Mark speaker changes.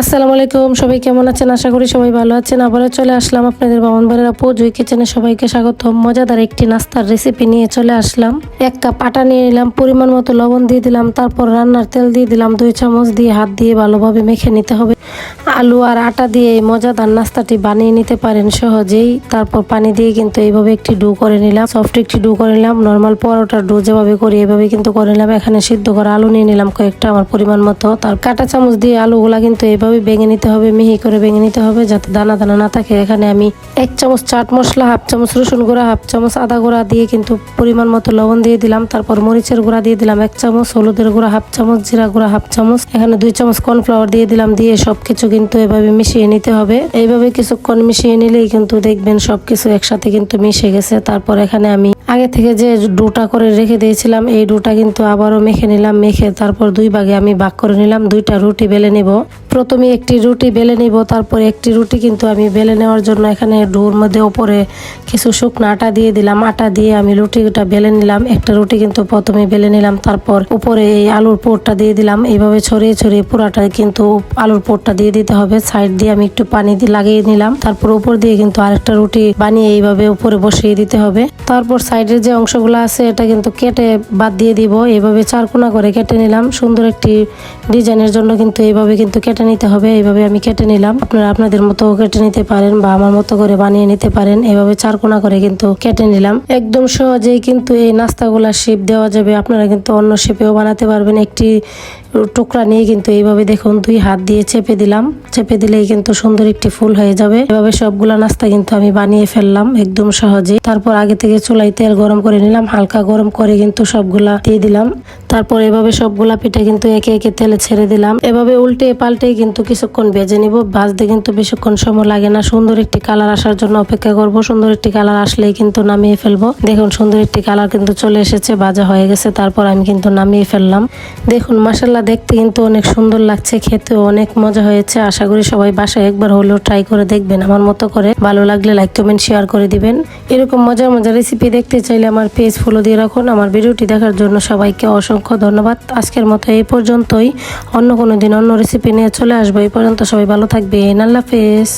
Speaker 1: আসসালামু আলাইকুম, সবাই কেমন আছেন? আশা করি সবাই ভালো আছেন। আবারও চলে আসলাম আপনাদের বামন বাড়ির আপু, জুই কিচেনে সবাইকে স্বাগত মজাদার একটি নাস্তার রেসিপি নিয়ে চলে আসলাম। এক কাপ আটা নিয়ে নিলাম, পরিমাণ মতো লবণ দিয়ে দিলাম, তারপর রান্নার তেল দিয়ে দিলাম, দুই চামচ দিয়ে হাত দিয়ে ভালোভাবে মেখে নিতে হবে। আলু আর আটা দিয়ে এই মজাদার নাস্তাটি বানিয়ে নিতে পারেন সহজেই। তারপর পানি দিয়ে কিন্তু এইভাবে একটি ডু করে নিলাম। সফট একটি ডু করে নিলাম, নর্মাল পরোটার ডু যেভাবে করি এভাবে কিন্তু করে নিলাম। এখানে সিদ্ধ করা আলু নিয়ে নিলাম কয়েকটা আমার পরিমাণ মতো। তার কাঁটা চামচ দিয়ে আলুগুলা কিন্তু এইভাবে ভেঙে নিতে হবে, মিহি করে ভেঙে নিতে হবে, যাতে দানা দানা না থাকে। এখানে আমি এক চামচ চাট মশলা, হাফ চামচ রসুন গুঁড়া, হাফ চামচ আদা গুঁড়া দিয়ে কিন্তু পরিমাণ মতো লবণ দিয়ে দিলাম। তারপর মরিচের গুঁড়া দিয়ে দিলাম এক চামচ, হলুদের গুঁড়া হাফ চামচ, জিরা গুঁড়া হাফ চামচ। এখানে দুই চামচ কর্নফ্লাওয়ার দিয়ে দিলাম, দিয়ে সবকিছু কিন্তু এভাবে মিশিয়ে নিতে হবে। এইভাবে কিছুক্ষণ মিশিয়ে নিলেই কিন্তু দেখবেন সবকিছু একসাথে কিন্তু মিশে গেছে। তারপর এখানে আমি আগে থেকে যে ডোটা করে রেখে দিয়েছিলাম, এই ডোটা কিন্তু আবারও মেখে নিলাম, মেখে তারপর দুই ভাগে আমি ভাগ করে নিলাম। দুইটা রুটি বেলে নিব। প্রথমে একটি রুটি বেলে নিব, তারপর একটি রুটি কিন্তু আমি বেলে নেওয়ার জন্য এখানে ডোর মধ্যে ওপরে কিছু শুকনো আটা দিয়ে দিলাম। আটা দিয়ে আমি রুটিটা বেলে নিলাম। একটা রুটি কিন্তু প্রথমে বেলে নিলাম, তারপর উপরে এই আলুর পোরটা দিয়ে দিলাম। এইভাবে ছড়িয়ে ছড়িয়ে পুরাটা কিন্তু আলুর পোরটা দিয়ে দিতে হবে। সাইড দিয়ে আমি একটু পানি লাগিয়ে নিলাম। তারপর উপর দিয়ে কিন্তু আরেকটা রুটি বানিয়ে এইভাবে উপরে বসিয়ে দিতে হবে। তারপর সাইডের যে অংশগুলো আছে, এটা কিন্তু কেটে বাদ দিয়ে দিব। এইভাবে চারকোনা করে কেটে নিলাম। সুন্দর একটি ডিজাইনের জন্য কিন্তু এইভাবে কিন্তু কেটে নিতে হবে এইভাবে আমি কেটে নিলাম। আপনারা আপনাদের মতো কেটে নিতে পারেন বা আমার মতো করে বানিয়ে নিতে পারেন। এইভাবে চারকোনা করে কিন্তু কেটে নিলাম। একদম সহজেই কিন্তু এই নাস্তাগুলা শেপ দেওয়া যাবে। আপনারা কিন্তু অন্য শেপেও বানাতে পারবেন। একটি টুকরা নিয়ে কিন্তু এইভাবে দেখুন, দুই হাত দিয়ে চেপে দিলাম। চেপে দিলেই কিন্তু সুন্দর একটি ফুল হয়ে যাবে। এভাবে সবগুলা নাস্তা কিন্তু আমি বানিয়ে ফেললাম একদম সহজে তারপর আগে থেকে চুলাই তেল গরম করে নিলাম। হালকা গরম করে কিন্তু সবগুলা দিয়ে দিলাম। তারপর এভাবে সবগুলা পিঠে কিন্তু একে একে তেলে ছেড়ে দিলাম। এভাবে উল্টে পাল্টে কিন্তু কিছুক্ষণ ভেজে নিব। ভাজতে কিন্তু বেশিক্ষণ সময় লাগে না। সুন্দর একটি কালার আসার জন্য অপেক্ষা করব। সুন্দর একটি কালার আসলেই কিন্তু নামিয়ে ফেলব। দেখুন, সুন্দর একটি কালার কিন্তু চলে এসেছে ভাজা হয়ে গেছে, তারপর আমি কিন্তু নামিয়ে ফেললাম। দেখুন মাসাল্লাহ দেখতে কিন্তু অনেক সুন্দর লাগছে, খেতেও অনেক মজা হয়েছে। আশা করি সবাই বাসায় একবার হলেও ট্রাই করে দেখবেন। আমার মতো করে ভালো লাগলে লাইক কমেন্ট শেয়ার করে দিবেন। এরকম মজার মজার রেসিপি দেখতে চাইলে আমার পেজ ফলো দিয়ে রাখুন। আমার ভিডিওটি দেখার জন্য সবাইকে অসংখ্য ধন্যবাদ। আজকের মতো এই পর্যন্তই। অন্য কোনো দিন অন্য রেসিপি নিয়ে চলে আসব। এই পর্যন্ত সবাই ভালো থাকবে আল্লাহ হাফেজ।